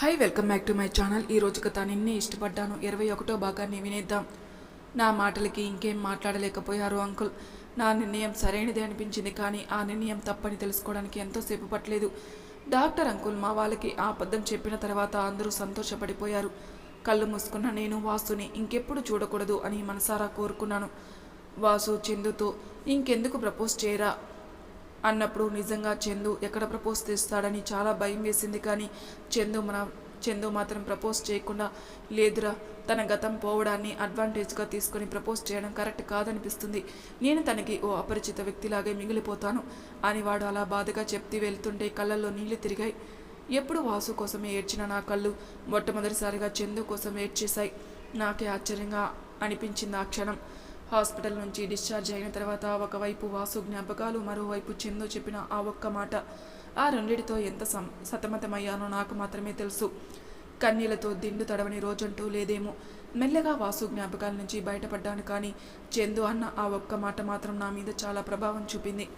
Hi welcome back to my channel ఈ రోజు కథ నిన్నే ఇష్టపడ్డాను. ఇరవై ఒకటో భాగాన్ని వినేద్దాం. నా మాటలకి ఇంకేం మాట్లాడలేకపోయారు అంకుల్. నా నిర్ణయం సరైనదే అనిపించింది కానీ ఆ నిర్ణయం తప్పని తెలుసుకోవడానికి ఎంతోసేపు పట్టలేదు. డాక్టర్ అంకుల్ మా వాళ్ళకి ఆ అబద్ధం చెప్పిన తర్వాత అందరూ సంతోషపడిపోయారు. కళ్ళు మూసుకున్న నేను వాసుని ఇంకెప్పుడు చూడకూడదు అని మనసారా కోరుకున్నాను. వాసు చందుతో ఇంకెందుకు ప్రపోజ్ చేయరా? అన్నప్పుడు నిజంగా చందు ఎక్కడ ప్రపోజ్ చేస్తాడని చాలా భయం వేసింది కానీ చందు మన చందు మాత్రం ప్రపోజ్ చేయకుండా లేదురా తన గతం పోవడాన్ని అడ్వాంటేజ్గా తీసుకొని ప్రపోజ్ చేయడం కరెక్ట్ కాదనిపిస్తుంది. నేను తనకి ఓ అపరిచిత వ్యక్తిలాగే మిగిలిపోతాను అని వాడు అలా బాధగా చెప్తూ వెళ్తుంటే కళ్ళల్లో నీళ్ళు తిరిగాయి. ఎప్పుడు వాసు కోసమే ఏడ్చిన నా కళ్ళు మొట్టమొదటిసారిగా చందు కోసం ఏడ్చేశాయి. నాకే ఆశ్చర్యంగా అనిపించింది ఆ క్షణం. హాస్పిటల్ నుంచి డిశ్చార్జ్ అయిన తర్వాత ఒకవైపు వాసు జ్ఞాపకాలు మరోవైపు చందు చెప్పిన ఆ ఒక్క మాట. ఆ రెండిటితో ఎంత సం సతమతమయ్యానో నాకు మాత్రమే తెలుసు. కన్నీళ్ళతో దిండు తడవని రోజంటూ లేదేమో. మెల్లగా వాసు జ్ఞాపకాల నుంచి బయటపడ్డాను కానీ చందు అన్న ఆ ఒక్క మాట మాత్రం నా మీద చాలా ప్రభావం చూపింది.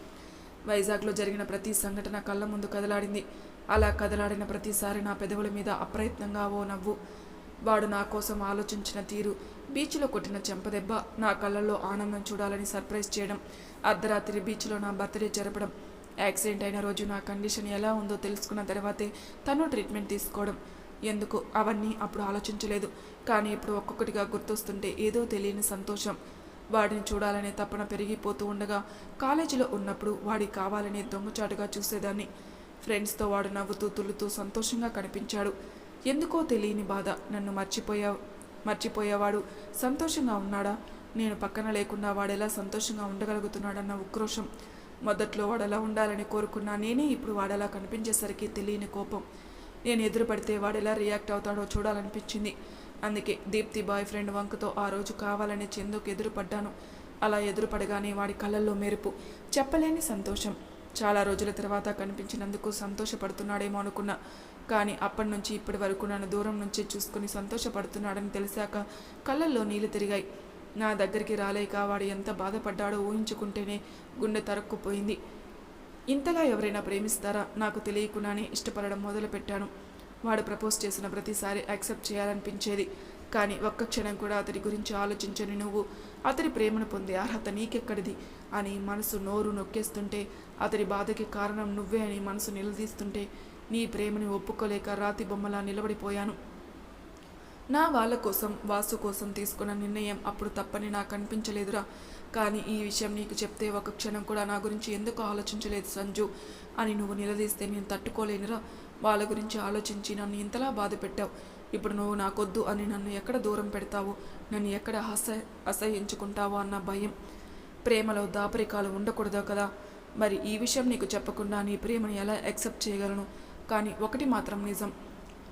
వైజాగ్లో జరిగిన ప్రతి సంఘటన కళ్ళ ముందు కదలాడింది. అలా కదలాడిన ప్రతిసారి నా పెదవుల మీద అప్రయత్నంగా ఓ నవ్వు. వాడు నా కోసం ఆలోచించిన తీరు బీచ్లో కొట్టిన చెంపదెబ్బ నా కళ్ళల్లో ఆనందం చూడాలని సర్ప్రైజ్ చేయడం అర్ధరాత్రి బీచ్లో నా బర్త్డే జరపడం యాక్సిడెంట్ అయిన రోజు నా కండిషన్ ఎలా ఉందో తెలుసుకున్న తర్వాతే తను ట్రీట్మెంట్ తీసుకోవడం. ఎందుకు? అవన్నీ అప్పుడు ఆలోచించలేదు. కానీ ఇప్పుడు ఒక్కొక్కటిగా గుర్తొస్తుంటే ఏదో తెలియని సంతోషం. వాడిని చూడాలనే తపన పెరిగిపోతూ ఉండగా కాలేజీలో ఉన్నప్పుడు వాడి కావాలనే దొంగచాటుగా చూసేదాన్ని. ఫ్రెండ్స్తో వాడు నవ్వుతూ తుల్లుతూ సంతోషంగా కనిపించాడు. ఎందుకో తెలియని బాధ నన్ను మర్చిపోయా మర్చిపోయేవాడు సంతోషంగా ఉన్నాడా? నేను పక్కన లేకుండా వాడెలా సంతోషంగా ఉండగలుగుతున్నాడన్న ఉక్రోషం మొదట్లో వాడలా ఉండాలని కోరుకున్నా నేనే ఇప్పుడు వాడలా కనిపించేసరికి తెలియని కోపం. నేను ఎదురుపడితే వాడెలా రియాక్ట్ అవుతాడో చూడాలనిపించింది. అందుకే దీప్తి బాయ్ ఫ్రెండ్ వంకతో ఆ రోజు కావాలని చందుకు ఎదురుపడ్డాను. అలా ఎదురుపడగానే వాడి కళ్ళల్లో మెరుపు. చెప్పలేని సంతోషం. చాలా రోజుల తర్వాత కనిపించినందుకు సంతోషపడుతున్నాడేమో అనుకున్నా. కానీ అప్పటి నుంచి ఇప్పటి వరకు నన్ను దూరం నుంచే చూసుకుని సంతోషపడుతున్నాడని తెలిసాక కళ్ళల్లో నీళ్ళు తిరిగాయి. నా దగ్గరికి రాలేక వాడు ఎంత బాధపడ్డాడో ఊహించుకుంటేనే గుండె తరుక్కుపోయింది. ఇంతలా ఎవరైనా ప్రేమిస్తారా? నాకు తెలియకుండానే ఇష్టపడడం మొదలుపెట్టాను. వాడు ప్రపోజ్ చేసిన ప్రతిసారి యాక్సెప్ట్ చేయాలనిపించేది. కానీ ఒక్క క్షణం కూడా అతడి గురించి ఆలోచించని నువ్వు అతడి ప్రేమను పొందే అర్హత నీకెక్కడిది? అని మనసు నోరు నొక్కేస్తుంటే అతడి బాధకి కారణం నువ్వే అని మనసు నిలదీస్తుంటే నీ ప్రేమని ఒప్పుకోలేక రాతి బొమ్మలా నిలబడిపోయాను. నా వాళ్ళ కోసం వాసు కోసం తీసుకున్న నిర్ణయం అప్పుడు తప్పని నాకు అనిపించలేదురా. కానీ ఈ విషయం నీకు చెప్తే ఒక క్షణం కూడా నా గురించి ఎందుకు ఆలోచించలేదు సంజు? అని నువ్వు నిలదీస్తే నేను తట్టుకోలేనురా. వాళ్ళ గురించి ఆలోచించి నన్ను ఇంతలా బాధ పెట్టావు. ఇప్పుడు నువ్వు నాకొద్దు అని నన్ను ఎక్కడ దూరం పెడతావు? నన్ను ఎక్కడ అస అసహించుకుంటావో అన్న భయం. ప్రేమలో దాపరికాలు ఉండకూడదు కదా. మరి ఈ విషయం నీకు చెప్పకుండా నీ ప్రేమని ఎలా యాక్సెప్ట్ చేయగలను? కానీ ఒకటి మాత్రం నిజం.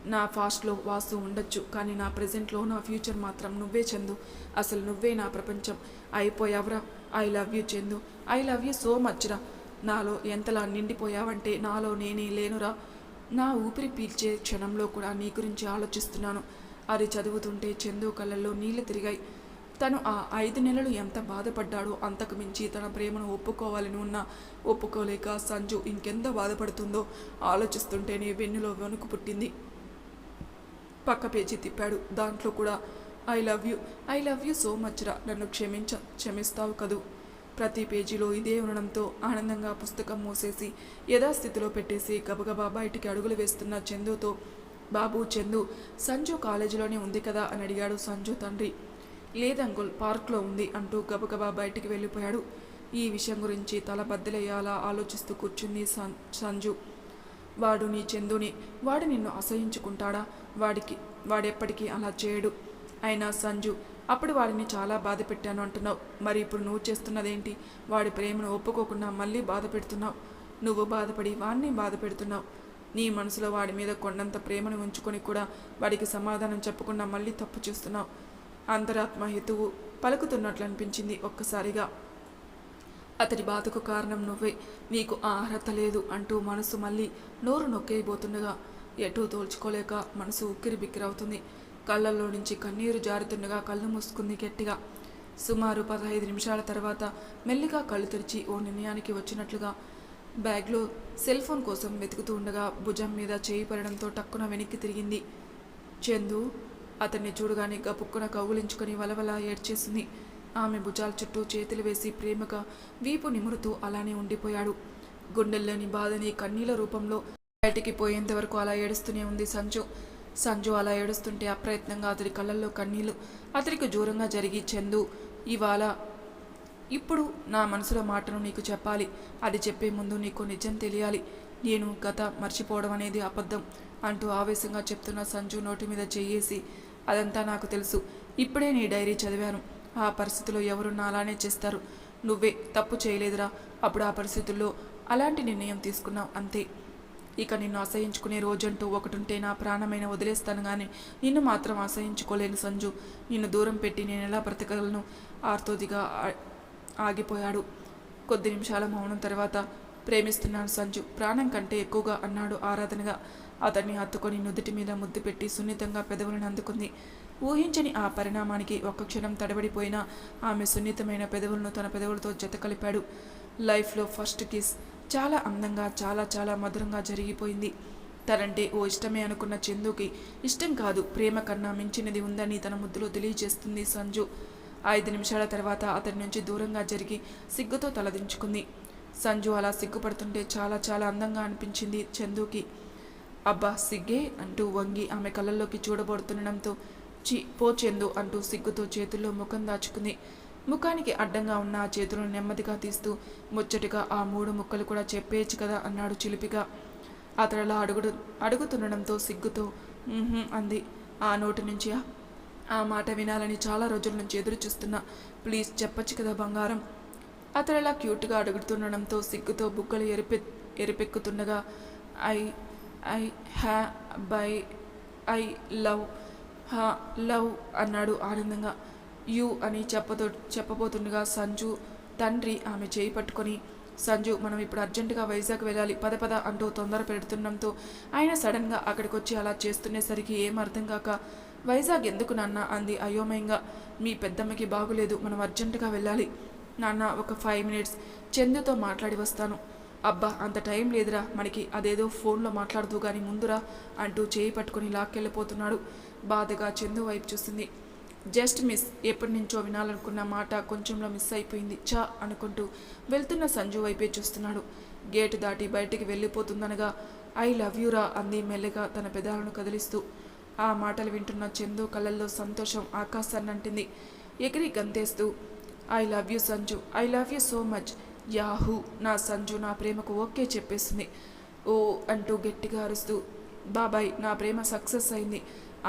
నా ఫాస్ట్లో వాస్తు ఉండొచ్చు కానీ నా ప్రజెంట్లో నా ఫ్యూచర్ మాత్రం నువ్వే చందు. అసలు నువ్వే నా ప్రపంచం. అయిపోయావురా. I love you Chandu. I love you so much రా. నాలో ఎంతలా నిండిపోయావంటే నాలో నేనే లేనురా. నా ఊపిరి పీల్చే క్షణంలో కూడా నీ గురించి ఆలోచిస్తున్నాను. అది చదువుతుంటే చందు కళ్ళల్లో నీళ్ళు తిరిగాయి. తను ఆ ఐదు నెలలు ఎంత బాధపడ్డాడో అంతకు మించి తన ప్రేమను ఒప్పుకోవాలని ఉన్నా ఒప్పుకోలేక సంజు ఇంకెంత బాధపడుతుందో ఆలోచిస్తుంటేనే వెన్నులో వణుకు పుట్టింది. పక్క పేజీ తిప్పాడు. దాంట్లో కూడా I love you I love you so much రా నన్ను క్షమించ క్షమిస్తావు కదూ. ప్రతి పేజీలో ఇదే ఉండడంతో ఆనందంగా పుస్తకం మూసేసి యథాస్థితిలో పెట్టేసి గబగబా బయటికి అడుగులు వేస్తున్న చందుతో బాబు చందు సంజు కాలేజీలోనే ఉంది కదా అని అడిగాడు సంజు తండ్రి. లేదంకుల్ పార్క్లో ఉంది అంటూ గబగబా బయటికి వెళ్ళిపోయాడు. ఈ విషయం గురించి తల బద్దలయ్యాలా ఆలోచిస్తూ కూర్చుంది సం సంజు. వాడు నీ చందుని వాడు నిన్ను అసహించుకుంటాడా? వాడికి వాడెప్పటికీ అలా చేయడు. అయినా సంజు అప్పుడు వాడిని చాలా బాధ పెట్టాను అంటున్నావు. మరి ఇప్పుడు నువ్వు చేస్తున్నదేంటి? వాడి ప్రేమను ఒప్పుకోకుండా మళ్ళీ బాధ పెడుతున్నావు. నువ్వు బాధపడి వాడిని బాధ పెడుతున్నావు. నీ మనసులో వాడి మీద కొండంత ప్రేమను ఉంచుకొని కూడా వాడికి సమాధానం చెప్పకుండా మళ్ళీ తప్పు చేస్తున్నావు. అంతరాత్మ హేతువు పలుకుతున్నట్లు అనిపించింది ఒక్కసారిగా. అతడి బాధకు కారణం నువ్వే నీకు ఆ అర్హత లేదు అంటూ మనసు మళ్ళీ నోరు నొక్కేయబోతుండగా ఎటూ తోల్చుకోలేక మనసు ఉక్కిరి బిక్కిరవుతుంది కళ్ళల్లో నుంచి కన్నీరు జారుతుండగా కళ్ళు మూసుకుంది గట్టిగా. సుమారు పదహైదు నిమిషాల తర్వాత మెల్లిగా కళ్ళు తెరిచి ఓ నిర్ణయానికి వచ్చినట్లుగా బ్యాగ్లో సెల్ ఫోన్ కోసం వెతుకుతూ ఉండగా భుజం మీద చేయి పడడంతో టక్కున వెనక్కి తిరిగింది. చందు? అతన్ని చూడగానే గపుక్కున కౌగులించుకుని వలవల ఏడ్చేసింది. ఆమె భుజాల చుట్టూ చేతులు వేసి ప్రేమగా వీపు నిమురుతూ అలానే ఉండిపోయాడు. గుండెల్లోని బాధని కన్నీల రూపంలో బయటికి పోయేంత వరకు అలా ఏడుస్తూనే ఉంది సంజు. సంజు అలా ఏడుస్తుంటే అప్రయత్నంగా అతడి కళ్ళల్లో కన్నీళ్ళు అతడికి దూరంగా జరిగి చందు ఇవాళ ఇప్పుడు నా మనసులో మాటను నీకు చెప్పాలి. అది చెప్పే ముందు నీకు నిజం తెలియాలి. నేను గత మర్చిపోవడం అనేది అబద్ధం అంటూ ఆవేశంగా చెప్తున్న సంజు నోటి మీద చెయ్యేసి అదంతా నాకు తెలుసు. ఇప్పుడే నీ డైరీ చదివాను. ఆ పరిస్థితిలో ఎవరున్నా అలానే చేస్తారు. నువ్వే తప్పు చేయలేదురా. అప్పుడు ఆ పరిస్థితుల్లో అలాంటి నిర్ణయం తీసుకున్నావు అంతే. ఇక నిన్ను అసహించుకునే రోజంటూ ఒకటుంటే నా ప్రాణమైన వదిలేస్తాను కానీ నిన్ను మాత్రం అసహించుకోలేను సంజు. నిన్ను దూరం పెట్టి నేను ఎలా బ్రతకగలను? ఆర్తోదిగా ఆగిపోయాడు. కొద్ది నిమిషాల మౌనం తర్వాత ప్రేమిస్తున్నాను సంజు. ప్రాణం కంటే ఎక్కువగా అన్నాడు ఆరాధనగా. అతన్ని హత్తుకొని నుదుటి మీద ముద్దు పెట్టి సున్నితంగా పెదవులను అందుకుంది. ఊహించని ఆ పరిణామానికి ఒక్క క్షణం తడబడిపోయినా ఆమె సున్నితమైన పెదవులను తన పెదవులతో జత కలిపాడు. లైఫ్లో ఫస్ట్ కిస్. చాలా అందంగా చాలా చాలా మధురంగా జరిగిపోయింది. తనంటే ఓ ఇష్టమే అనుకున్న చందుకి ఇష్టం కాదు ప్రేమ కన్నా మించినది ఉందని తన ముద్దులో తెలియజేస్తుంది సంజు. ఐదు నిమిషాల తర్వాత అతని నుంచి దూరంగా జరిగి సిగ్గుతో తలదించుకుంది. సంజు అలా సిగ్గుపడుతుంటే చాలా చాలా అందంగా అనిపించింది చందుకి. అబ్బా సిగ్గే అంటూ వంగి ఆమె కళ్ళల్లోకి చూడబడుతుండడంతో చి పోచెందు అంటూ సిగ్గుతో చేతుల్లో ముఖం దాచుకుంది. ముఖానికి అడ్డంగా ఉన్న ఆ చేతులను నెమ్మదిగా తీస్తూ ముచ్చటిగా ఆ మూడు ముక్కలు కూడా చెప్పేయచ్చు కదా అన్నాడు చిలిపిగా. అతడలా అడుగుడు అడుగుతుండడంతో సిగ్గుతో అంది. ఆ నోటి నుంచి? "ఆ, మాట వినాలని చాలా రోజుల నుంచి ఎదురు చూస్తున్నా ప్లీజ్ చెప్పచ్చు కదా బంగారం. అతడలా క్యూట్గా అడుగుతుండడంతో సిగ్గుతో బుగ్గలు ఎరిపె ఎరిపెక్కుతుండగా ఐ ఐ హ్యా బై ఐ లవ్ హా లవ్ అన్నాడు ఆనందంగా. యు అని చెప్పతో చెప్పబోతుండగా సంజు తండ్రి ఆమె చేయి పట్టుకొని సంజు మనం ఇప్పుడు అర్జెంటుగా వైజాగ్ వెళ్ళాలి పద పద అంటూ తొందర పెడుతుండడంతో ఆయన సడన్గా అక్కడికి వచ్చి అలా చేస్తుండేసరికి ఏం అర్థం కాక వైజాగ్ ఎందుకు నాన్న అంది అయోమయంగా. మీ పెద్దమ్మకి బాగులేదు మనం అర్జెంటుగా వెళ్ళాలి. నాన్న ఒక ఫైవ్ మినిట్స్ చందుతో మాట్లాడి వస్తాను. అబ్బా అంత టైం లేదురా. మనకి అదేదో ఫోన్లో మాట్లాడుతూ కానీ ముందురా అంటూ చేయి పట్టుకొని లాక్కెళ్ళిపోతున్నాడు. బాధగా చందు వైపు చూస్తుంది జస్ట్ మిస్ ఎప్పటి నుంచో వినాలనుకున్న మాట కొంచెంలో మిస్ అయిపోయింది. చా అనుకుంటూ వెళ్తున్న సంజు వైపే చూస్తున్నాడు. గేటు దాటి బయటికి వెళ్ళిపోతుందనగా ఐ లవ్ యూరా అంది మెల్లగా తన పెదాలను కదిలిస్తూ. ఆ మాటలు వింటున్న చందు కళ్ళల్లో సంతోషం ఆకాశాన్నంటింది. ఎగిరి గంతేస్తూ I love you Sanju I love you so much. Yahoo నా సంజు నా ప్రేమకు ఓకే చెప్పేసింది. ఓ అంటూ గట్టిగా అరుస్తూ బాబాయ్ నా ప్రేమ సక్సెస్ అయింది.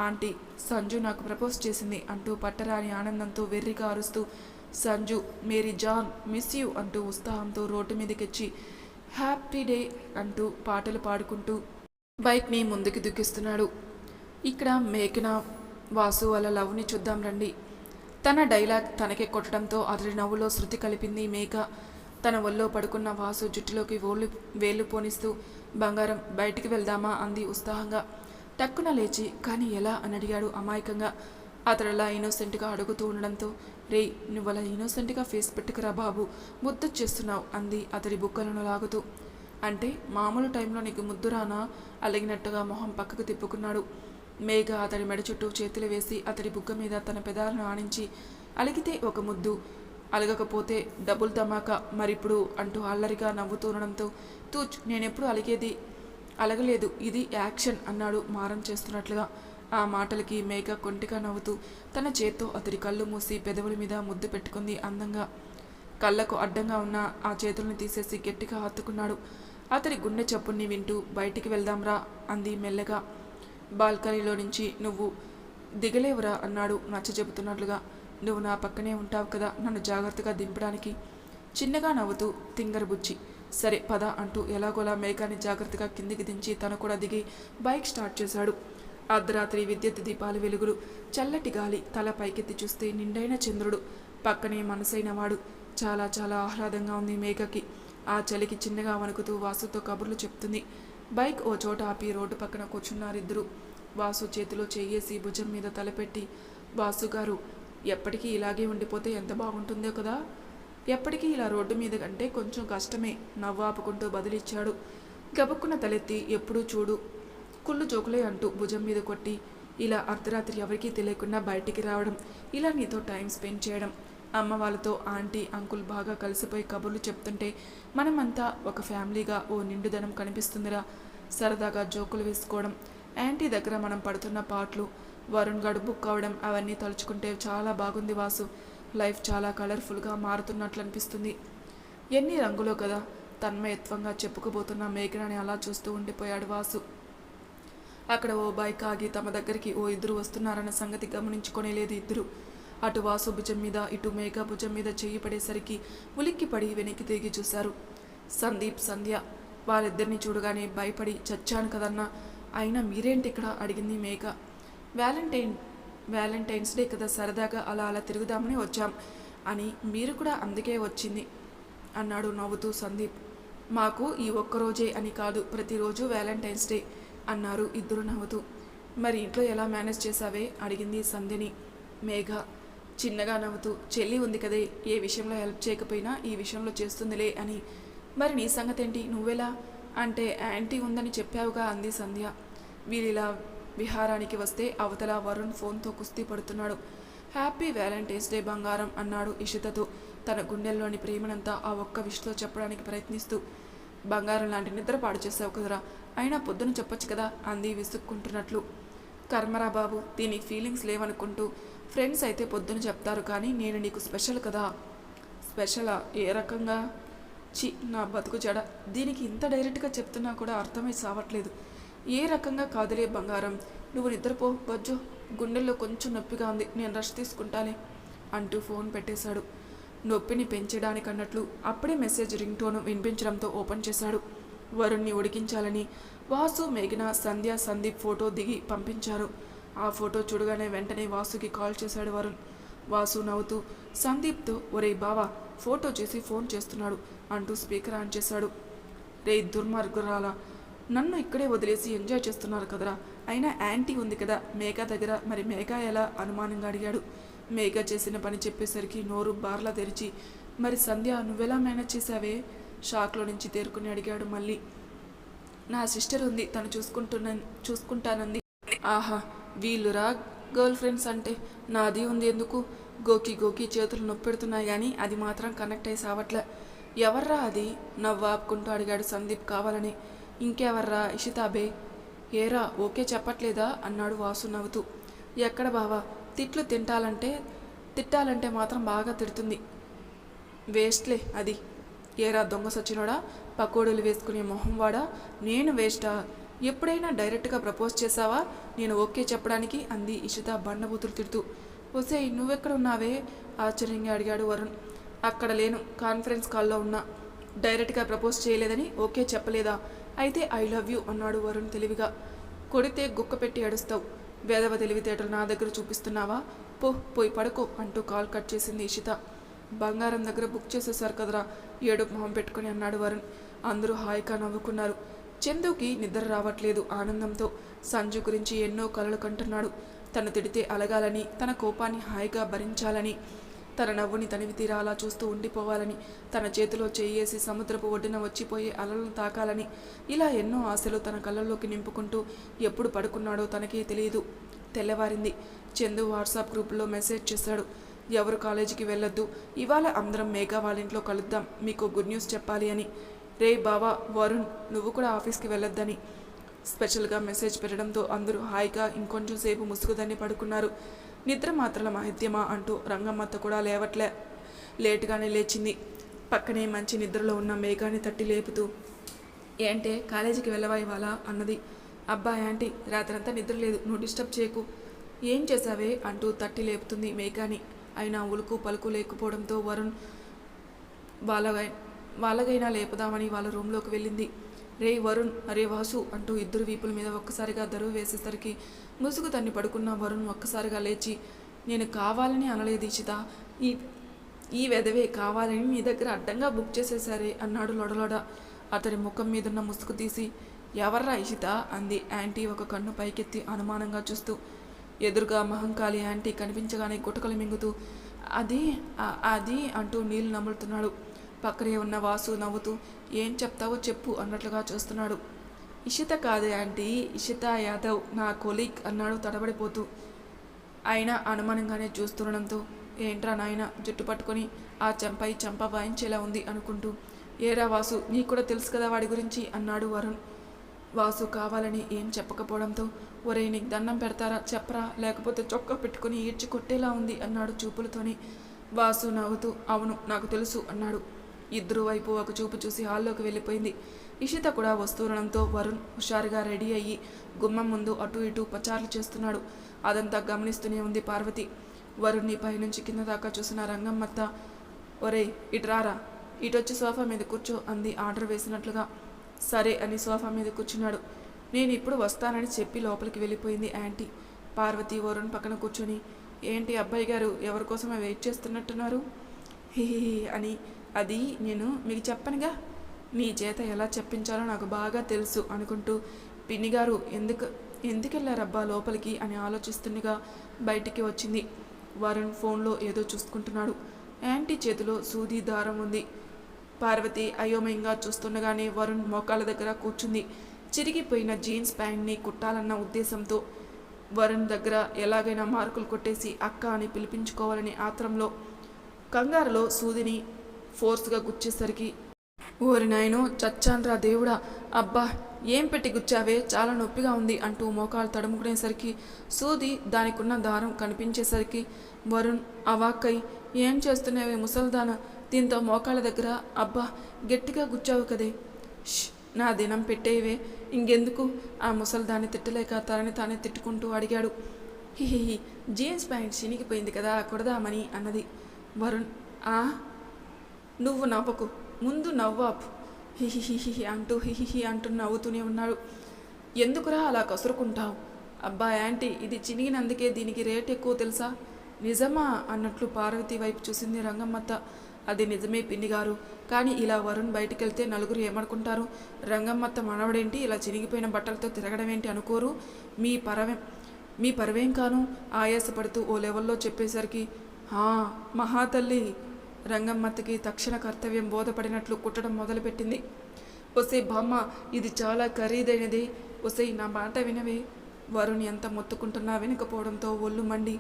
ఆంటీ సంజు నాకు ప్రపోజ్ చేసింది అంటూ పట్టరాని ఆనందంతో వెర్రిగా అరుస్తూ సంజు మేరీ జాన్ మిస్ యూ అంటూ ఉత్సాహంతో రోడ్డు మీదకెచ్చి హ్యాపీ డే అంటూ పాటలు పాడుకుంటూ బైక్ని ముందుకు దుక్కిస్తున్నాడు ఇక్కడ మేఘన వాసు వాళ్ళ లవ్ని చూద్దాం రండి. తన డైలాగ్ తనకే కొట్టడంతో అతడి నవ్వులో శృతి కలిపింది మేఘ. తన ఒళ్ళో పడుకున్న వాసు జుట్టులోకి ఓళ్ళు వేళ్ళు పోనిస్తూ బంగారం బయటికి వెళ్దామా? అంది ఉత్సాహంగా. టక్కున లేచి కానీ ఎలా? అని అడిగాడు అమాయకంగా. అతడు అలా ఇన్నోసెంట్గా అడుగుతూ ఉండడంతో రే నువ్వు అలా ఇన్నోసెంట్గా ఫేస్ పెట్టుకురా బాబు ముద్దు చేస్తున్నావు అంది అతడి బుక్కలను లాగుతూ. అంటే మామూలు టైంలో నీకు ముద్దు రానా? అలిగినట్టుగా మొహం పక్కకు తిప్పుకున్నాడు. మేఘ అతడి మెడ చుట్టూ చేతులు వేసి అతడి బుగ్గ మీద తన పెదాలను ఆనించి అలిగితే ఒక ముద్దు అలగకపోతే డబుల్ ధమాకా మరిప్పుడు అంటూ అల్లరిగా నవ్వుతుండడంతో తూచ్ నేనెప్పుడు అలిగేది? అలగలేదు ఇది యాక్షన్ అన్నాడు మారం చేస్తున్నట్లుగా. ఆ మాటలకి మేక కొంటిగా నవ్వుతూ తన చేత్తో అతడి కళ్ళు మూసి పెదవుల మీద ముద్దు పెట్టుకుంది అందంగా. కళ్ళకు అడ్డంగా ఉన్న ఆ చేతుల్ని తీసేసి గట్టిగా హత్తుకున్నాడు. అతడి గుండె చప్పుణ్ణి వింటూ బయటికి వెళ్దాంరా అంది మెల్లగా. బాల్కనీలో నుంచి నువ్వు దిగలేవురా అన్నాడు నచ్చ చెబుతున్నట్లుగా నువ్వు నా పక్కనే ఉంటావు కదా నన్ను జాగ్రత్తగా దింపడానికి. చిన్నగా నవ్వుతూ తింగరబుచ్చి సరే పద అంటూ ఎలాగోలా మేఘాన్ని జాగ్రత్తగా కిందికి దించి తను కూడా దిగి బైక్ స్టార్ట్ చేశాడు. అర్ధరాత్రి విద్యుత్ దీపాల వెలుగులు చల్లటి గాలి తల పైకెత్తి చూస్తే నిండైన చంద్రుడు పక్కనే మనసైన వాడు. చాలా చాలా ఆహ్లాదంగా ఉంది మేఘకి. ఆ చలికి చిన్నగా వణుకుతూ వాసుతో కబుర్లు చెప్తుంది. బైక్ ఓ చోట ఆపి రోడ్డు పక్కన కూర్చున్నారిద్దరు. వాసు చేతిలో చెయ్యేసి భుజం మీద తలపెట్టి వాసు గారు ఎప్పటికీ ఇలాగే ఉండిపోతే ఎంత బాగుంటుందో కదా. ఎప్పటికీ ఇలా రోడ్డు మీద కంటే కొంచెం కష్టమే. నవ్వు ఆపుకుంటూ బదిలిచ్చాడు. గబుక్కున తలెత్తి ఎప్పుడూ చూడు. కుళ్ళు జోకులే అంటూ భుజం మీద కొట్టి ఇలా అర్ధరాత్రి ఎవరికీ తెలియకుండా బయటికి రావడం ఇలా నీతో టైం స్పెండ్ చేయడం. అమ్మ వాళ్ళతో ఆంటీ అంకుల్ బాగా కలిసిపోయి కబుర్లు చెప్తుంటే మనమంతా ఒక ఫ్యామిలీగా ఓ నిండుదనం కనిపిస్తుందిరా. సరదాగా జోకులు వేసుకోవడం యాంటీ దగ్గర మనం పడుతున్న పాటలు వరుణ్ గడు బుక్ అవడం అవన్నీ తలుచుకుంటే చాలా బాగుంది వాసు. లైఫ్ చాలా కలర్ఫుల్గా మారుతున్నట్లు అనిపిస్తుంది. ఎన్ని రంగులో కదా తన్మయత్వంగా చెప్పుకోబోతున్న మేఘనని అలా చూస్తూ ఉండిపోయాడు వాసు. అక్కడ ఓ బైక్ ఆగి తమ దగ్గరికి ఓ ఇద్దరు వస్తున్నారన్న సంగతి గమనించుకునే లేదు ఇద్దరు. అటు వాసు భుజం మీద ఇటు మేఘ భుజం మీద చెయ్యి పడేసరికి ఉలిక్కి పడి వెనక్కి తిరిగి చూశారు. సందీప్ సంధ్య వాళ్ళిద్దరిని చూడగానే భయపడి చచ్చాను కదన్నా అయినా మీరేంటి ఇక్కడ? అడిగింది మేఘ. వ్యాలంటైన్ వ్యాలంటైన్స్ డే కదా సరదాగా అలా అలా తిరుగుదామని వచ్చాం అని మీరు కూడా అందుకే వచ్చింది అన్నాడు నవ్వుతూ సందీప్. మాకు ఈ ఒక్కరోజే అని కాదు ప్రతిరోజు వ్యాలంటైన్స్ డే అన్నారు ఇద్దరు నవ్వుతూ. మరి ఇంట్లో ఎలా మేనేజ్ చేశావే? అడిగింది సంధ్యని మేఘ చిన్నగా నవ్వుతూ. చెల్లి ఉంది కదే ఏ విషయంలో హెల్ప్ చేయకపోయినా ఈ విషయంలో చేస్తుందిలే అని. మరి నీ సంగతేంటి? నువ్వెలా? అంటే యాంటీ ఉందని చెప్పావుగా అంది సంధ్య. వీరిలా విహారానికి వస్తే అవతల వరుణ్ ఫోన్తో కుస్తీ పడుతున్నాడు. హ్యాపీ వ్యాలంటైన్స్ డే బంగారం అన్నాడు ఇషితతో. తన గుండెల్లోని ప్రేమనంతా ఆ ఒక్క విషతో చెప్పడానికి ప్రయత్నిస్తూ. బంగారం లాంటి నిద్ర పాడు చేసావు కదరా. అయినా పొద్దున చెప్పొచ్చు కదా అంది విసుక్కుంటున్నట్లు. కర్మరా బాబు దీనికి ఫీలింగ్స్ లేవనుకుంటూ. ఫ్రెండ్స్ అయితే పొద్దున చెప్తారు కానీ నేను నీకు స్పెషల్ కదా. స్పెషలా? ఏ రకంగా? చి నా బతుకు జడ దీనికి ఇంత డైరెక్ట్గా చెప్తున్నా కూడా అర్థమై సావట్లేదు. ఏ రకంగా కాదులే బంగారం. నువ్వు నిద్రపో బజ్జో. గుండెల్లో కొంచెం నొప్పిగా ఉంది. నేను రష్ తీసుకుంటాలే అంటూ ఫోన్ పెట్టేశాడు. నొప్పిని పెంచడానికన్నట్లు అప్పుడే మెసేజ్ రింగ్ టోన్ వినిపించడంతో ఓపెన్ చేశాడు. వరుణ్ణి ఉడికించాలని వాసు మేఘన సంధ్య సందీప్ ఫోటో దిగి పంపించారు. ఆ ఫోటో చూడగానే వెంటనే వాసుకి కాల్ చేశాడు వరుణ్. వాసు నవ్వుతూ సందీప్తో ఒరే బావా ఫోటో చేసి ఫోన్ చేస్తున్నాడు అంటూ స్పీకర్ ఆన్ చేశాడు. రే దుర్మార్గురాలా నన్ను ఇక్కడే వదిలేసి ఎంజాయ్ చేస్తున్నారు కదరా. అయినా యాంటీ ఉంది కదా మేఘా దగ్గర. మరి మేఘా ఎలా? అనుమానంగా అడిగాడు. మేఘా చేసిన పని చెప్పేసరికి నోరు బార్లా తెరిచి మరి సంధ్య నువ్వెలా మేనేజ్ చేశావే? షాక్లో నుంచి తేరుకుని అడిగాడు మళ్ళీ. నా సిస్టర్ ఉంది తను చూసుకుంటున్న చూసుకుంటానంది. ఆహా వీళ్ళురా గర్ల్ ఫ్రెండ్స్ అంటే. నాది ఉంది ఎందుకు? గోకి గోకి చేతులు నొప్పెడుతున్నాయి కానీ అది మాత్రం కనెక్ట్ అయ్యి సావట్లే. ఎవర్రా అది? నవ్వు ఆపుకుంటూ అడిగాడు సందీప్ కావాలని. ఇంకెవర్రా ఇషితాబే? ఏరా ఓకే చెప్పట్లేదా? అన్నాడు వాసు నవ్వుతూ. ఎక్కడ బావా? తిట్లు తింటాలంటే తిట్టాలంటే మాత్రం బాగా తిడుతుంది. వేస్ట్లే అది. ఏరా దొంగ సచ్చినోడా? పకోడీలు వేసుకునే మొహం వాడా? నేను వేస్టా? ఎప్పుడైనా డైరెక్ట్గా ప్రపోజ్ చేసావా నేను ఓకే చెప్పడానికి అంది ఇషిత బండబూతులు తిడుతూ. ఒసే నువ్వెక్కడ ఉన్నావే ఆశ్చర్యంగా అడిగాడు వరుణ్. అక్కడ లేను. కాన్ఫరెన్స్ కాల్లో ఉన్నా. డైరెక్ట్గా ప్రపోజ్ చేయలేదని ఓకే చెప్పలేదా? అయితే ఐ లవ్ యూ అన్నాడు వరుణ్ తెలివిగా. కొడితే గుక్క పెట్టి ఏడుస్తావు. వేదవ తెలివితేటలు నా దగ్గర చూపిస్తున్నావా? పో పోయి పడుకో అంటూ కాల్ కట్ చేసింది ఇషిత. బంగారం దగ్గర బుక్ చేసేసారు కదరా ఏడు మొహం పెట్టుకుని అన్నాడు వరుణ్. అందరూ హాయిగా నవ్వుకున్నారు. చందుకి నిద్ర రావట్లేదు ఆనందంతో. సంజు గురించి ఎన్నో కలలు కంటున్నాడు. తను తిడితే అలగాలని తన కోపాన్ని హాయిగా భరించాలని. తన నవ్వుని తనివి తీరాలా చూస్తూ ఉండిపోవాలని తన చేతిలో చేయేసి సముద్రపు ఒడ్డున వచ్చిపోయే అలలను తాకాలని ఇలా ఎన్నో ఆశలు తన కళ్ళల్లోకి నింపుకుంటూ ఎప్పుడు పడుకున్నాడో తనకే తెలియదు. తెల్లవారింది. చందు వాట్సాప్ గ్రూప్లో మెసేజ్ చేశాడు. ఎవరు కాలేజీకి వెళ్ళొద్దు. ఇవాళ అందరం మేఘా వాళ్ళ ఇంట్లో కలుద్దాం. మీకు గుడ్ న్యూస్ చెప్పాలి అని. రే బావా వరుణ్ నువ్వు కూడా ఆఫీస్కి వెళ్ళొద్దని. స్పెషల్గా మెసేజ్ పెట్టడంతో అందరూ హాయిగా ఇంకొంచెం సేపు ముసుగుదని పడుకున్నారు. నిద్ర మాత్రల మహిత్యమా అంటూ రంగమ్మత్త కూడా లేవట్లే. లేటుగానే లేచింది. పక్కనే మంచి నిద్రలో ఉన్న మేఘాన్ని తట్టి లేపుతూ ఏంటే కాలేజీకి వెళ్ళవా ఇవాళ? అన్నది. అబ్బా యాంటీ రాత్రంతా నిద్ర లేదు. నువ్వు డిస్టర్బ్ చేయకు. ఏం చేసావే అంటూ తట్టి లేపుతుంది మేఘాని. అయినా ఉలుకు పలుకు లేకపోవడంతో వరుణ్ వాళ్ళ వాళ్ళగైనా లేపుదామని వాళ్ళ రూమ్లోకి వెళ్ళింది. రే వరుణ్ అరే వాసు అంటూ ఇద్దరు వీపుల మీద ఒక్కసారిగా దరువు వేసేసరికి ముసుగు తన్ని పడుకున్న వరుణ్ ఒక్కసారిగా లేచి నేను కావాలని అనలేదు ఇషిత ఈ ఈ వెదవే కావాలని మీ దగ్గర అడ్డంగా బుక్ చేసేసారే అన్నాడు లొడలొడ. అతడి ముఖం మీదున్న ముసుగు తీసి ఎవర్రా ఇషిత అంది యాంటీ ఒక కన్ను పైకెత్తి అనుమానంగా చూస్తూ. ఎదురుగా మహంకాళి యాంటీ కనిపించగానే గుటకలు మింగుతూ అది అది అంటూ నీళ్ళు నములుతున్నాడు. పక్కనే ఉన్న వాసు నవ్వుతూ ఏం చెప్తావో చెప్పు అన్నట్లుగా చూస్తున్నాడు. ఇషిత కాదే ఆంటీ ఇషిత యాదవ్ నా కొలీగ్ అన్నాడు తడబడిపోతూ. అయినా అనుమానంగానే చూస్తుండడంతో ఏంట్రా నాయన జుట్టు పట్టుకొని ఆ చెంపై చెంప వాయించేలా ఉంది అనుకుంటూ. ఏరా వాసు నీకు కూడా తెలుసు కదా వాడి గురించి అన్నాడు వరుణ్. వాసు కావాలని ఏం చెప్పకపోవడంతో ఒరే నీకు దండం పెడతారా చెప్పరా లేకపోతే చొక్కా పెట్టుకుని ఈడ్చి కొట్టేలా ఉంది అన్నాడు చూపులతోని. వాసు నవ్వుతూ అవును నాకు తెలుసు అన్నాడు. ఇద్దరు వైపు ఒక చూపు చూసి హాల్లోకి వెళ్ళిపోయింది. ఇషిత కూడా వస్తుండడంతో వరుణ్ హుషారుగా రెడీ అయ్యి గుమ్మం ముందు అటు ఇటు పచార్లు చేస్తున్నాడు. అదంతా గమనిస్తూనే ఉంది పార్వతి. వరుణ్ణి పైనుంచి కింద దాకా చూసిన రంగమ్మత్త ఒరే ఇటురారా ఇటొచ్చి సోఫా మీద కూర్చో అంది ఆర్డర్ వేసినట్లుగా. సరే అని సోఫా మీద కూర్చున్నాడు. నేను ఇప్పుడు వస్తానని చెప్పి లోపలికి వెళ్ళిపోయింది యాంటీ పార్వతి వరుణ్ పక్కన కూర్చొని ఏంటి అబ్బాయి గారు ఎవరి కోసమే వెయిట్ చేస్తున్నట్టున్నారు? హి అని అది నేను మీకు చెప్పనుగా. నీ చేత ఎలా చెప్పించాలో నాకు బాగా తెలుసు అనుకుంటూ పిన్ని గారు ఎందుకు ఎందుకు వెళ్ళారబ్బా లోపలికి అని ఆలోచిస్తుండగా బయటికి వచ్చింది. వరుణ్ ఫోన్లో ఏదో చూసుకుంటున్నాడు. యాంటీ చేతిలో సూది దారం ఉంది. పార్వతి అయోమయంగా చూస్తుండగానే వరుణ్ మోకాళ్ళ దగ్గర కూర్చుంది. చిరిగిపోయిన జీన్స్ ప్యాంట్ని కుట్టాలన్న ఉద్దేశంతో వరుణ్ దగ్గర ఎలాగైనా మార్కులు కొట్టేసి అక్క అని పిలిపించుకోవాలని ఆత్రంలో కంగారులో సూదిని ఫోర్స్గా గుచ్చేసరికి ఓరి నాయనో చచ్చాన్రా దేవుడా అబ్బా ఏం పెట్టి గుచ్చావే? చాలా నొప్పిగా ఉంది అంటూ మోకాలు తడుముకునేసరికి సూది దానికున్న దారం కనిపించేసరికి వరుణ్ అవాక్కై ఏం చేస్తున్నావే ముసల్దాన? దీంతో మోకాళ్ళ దగ్గర అబ్బా గట్టిగా గుచ్చావు కదే. నా దినం పెట్టేవే ఇంకెందుకు? ఆ ముసల్దాన్ని తిట్టలేక తనని తానే తిట్టుకుంటూ అడిగాడు. హిహి జీన్స్ ప్యాంట్ చినిగిపోయింది కదా కొడదామని అన్నది. వరుణ్ ఆ? నువ్వు నవ్వకు. ముందు నవ్వాపు. హిహిహిహి అంటూ హిహిహి అంటూ నవ్వుతూనే ఉన్నాడు. ఎందుకురా అలా కసురుకుంటావు? అబ్బా యాంటీ ఇది చినిగినందుకే దీనికి రేట్ ఎక్కువ తెలుసా? నిజమా అన్నట్లు పార్వతి వైపు చూసింది రంగమ్మత్త. అది నిజమే పిన్నిగారు. కానీ ఇలా వరుణ్ బయటికి వెళ్తే నలుగురు ఏమనుకుంటారు? రంగమ్మత్త మనవడేంటి? ఇలా చినిగిపోయిన బట్టలతో తిరగడం ఏంటి అనుకోరు? మీ పరవే మీ పరవేం కాను? ఆయాసపడుతూ ఓ లెవెల్లో చెప్పేసరికి మహాతల్లి రంగమ్మత్తకి తక్షణ కర్తవ్యం బోధపడినట్లు కుట్టడం మొదలుపెట్టింది. ఒసే బామ్మ ఇది చాలా ఖరీదైనది. ఒసే నా మాట వినవే. వరుణ్ ఎంత మొత్తుకుంటున్నా వినకపోవడంతో ఒళ్ళు మండి.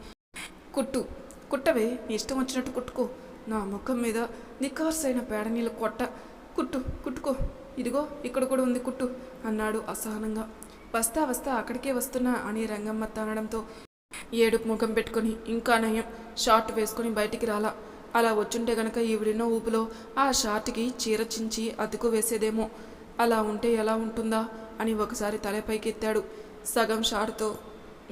కుట్టు కుట్టవే నీ ఇష్టం వచ్చినట్టు కుట్టుకో. నా ముఖం మీద నికార్సైన పేడ నీళ్ళు కొట్ట. కుట్టు కుట్టుకో. ఇదిగో ఇక్కడ కూడా ఉంది కుట్టు అన్నాడు అసహనంగా. వస్తా వస్తా అక్కడికే వస్తున్నా అని రంగమ్మత్త అనడంతో ఏడుపు ముఖం పెట్టుకొని ఇంకా నయం. షార్ట్ వేసుకొని బయటికి రాలా. అలా వచ్చుంటే గనక ఈవిడినో ఊపిలో ఆ షార్ట్కి చీర చించి అతుకు వేసేదేమో. అలా ఉంటే ఎలా ఉంటుందా? అని ఒకసారి తలపైకి ఎత్తాడు సగం షార్ట్తో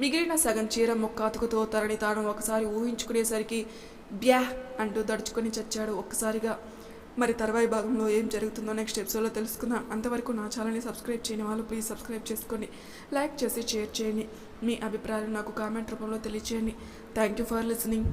మిగిలిన సగం చీర మొక్క అతుకుతో తనని తాను ఒకసారి ఊహించుకునేసరికి బ్యా అంటూ దడుచుకొని చచ్చాడు ఒక్కసారిగా. మరి తర్వాయి భాగంలో ఏం జరుగుతుందో నెక్స్ట్ ఎపిసోడ్లో తెలుసుకుందాం. అంతవరకు నా ఛానల్ని సబ్స్క్రైబ్ చేయని వాళ్ళు ప్లీజ్ సబ్స్క్రైబ్ చేసుకోండి. లైక్ చేసి షేర్ చేయండి. మీ అభిప్రాయాలు నాకు కామెంట్ రూపంలో తెలియచేయండి. Thank you for listening.